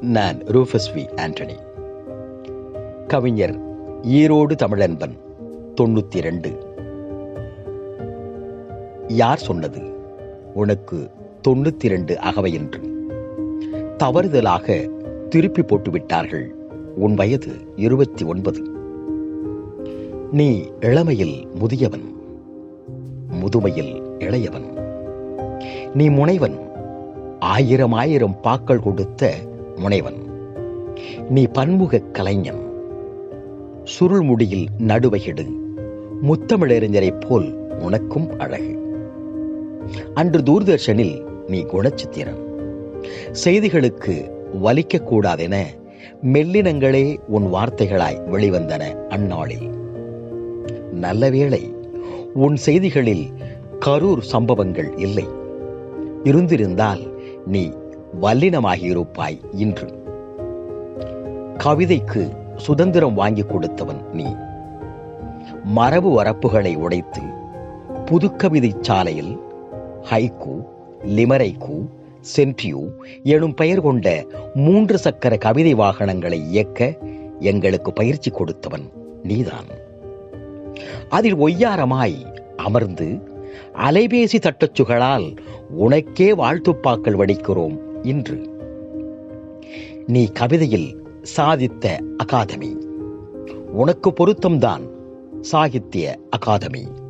நான் Rufus we Antony. கவிஞர் ஈரோடு தமிழன்பன் தொண்ணூத்தி ரெண்டு யார் சொன்னது? உனக்கு தொண்ணூத்தி ரெண்டு அகவை என்று. தவறுதலாக திருப்பி போட்டுவிட்டார்கள். உன் வயது இருபத்தி ஒன்பது. நீ இளமையில் முதியவன். முதுமையில் இளையவன். நீ முனைவன். ஆயிரம் ஆயிரம் பாக்கள் கொடுத்த முனைவன். நீ பன்முக கலைஞன். சுருள் முடியில் நடுவகிடு முத்தமிழறிஞரைப் போல் உனக்கும் அழகு. அன்று தூர்தர்ஷனில் நீ குணச்சித்திரன். செய்திகளுக்கு வலிக்கக்கூடாதென மெல்லினங்களே உன் வார்த்தைகளாய் வெளிவந்தன அந்நாளில். நல்ல வேளை உன் செய்திகளில் கரூர் சம்பவங்கள் இல்லை. இருந்திருந்தால் நீ வல்லினமாகியிருப்பாய் இன்று. கவிதைக்கு சுதந்திரம் வாங்கி கொடுத்தவன் நீ. மரபு வரப்புகளை உடைத்து புதுக்கவிதை சாலையில் ஹைகூ லிமரைக்கு சென்ட்ரியூ எனும் பெயர் கொண்ட மூன்று சக்கர கவிதை வாகனங்களை இயக்க எங்களுக்கு பயிற்சி கொடுத்தவன் நீதான். அதில் ஒய்யாரமாய் அமர்ந்து அலைபேசி தட்டச்சுகளால் உனக்கே வாழ்த்துப்பாக்கள் வடிக்கிறோம் இன்று. நீ கவிதையில் சாதித்த அகாதமி. உனக்கு பொருத்தம்தான் சாகித்ய அகாதமி.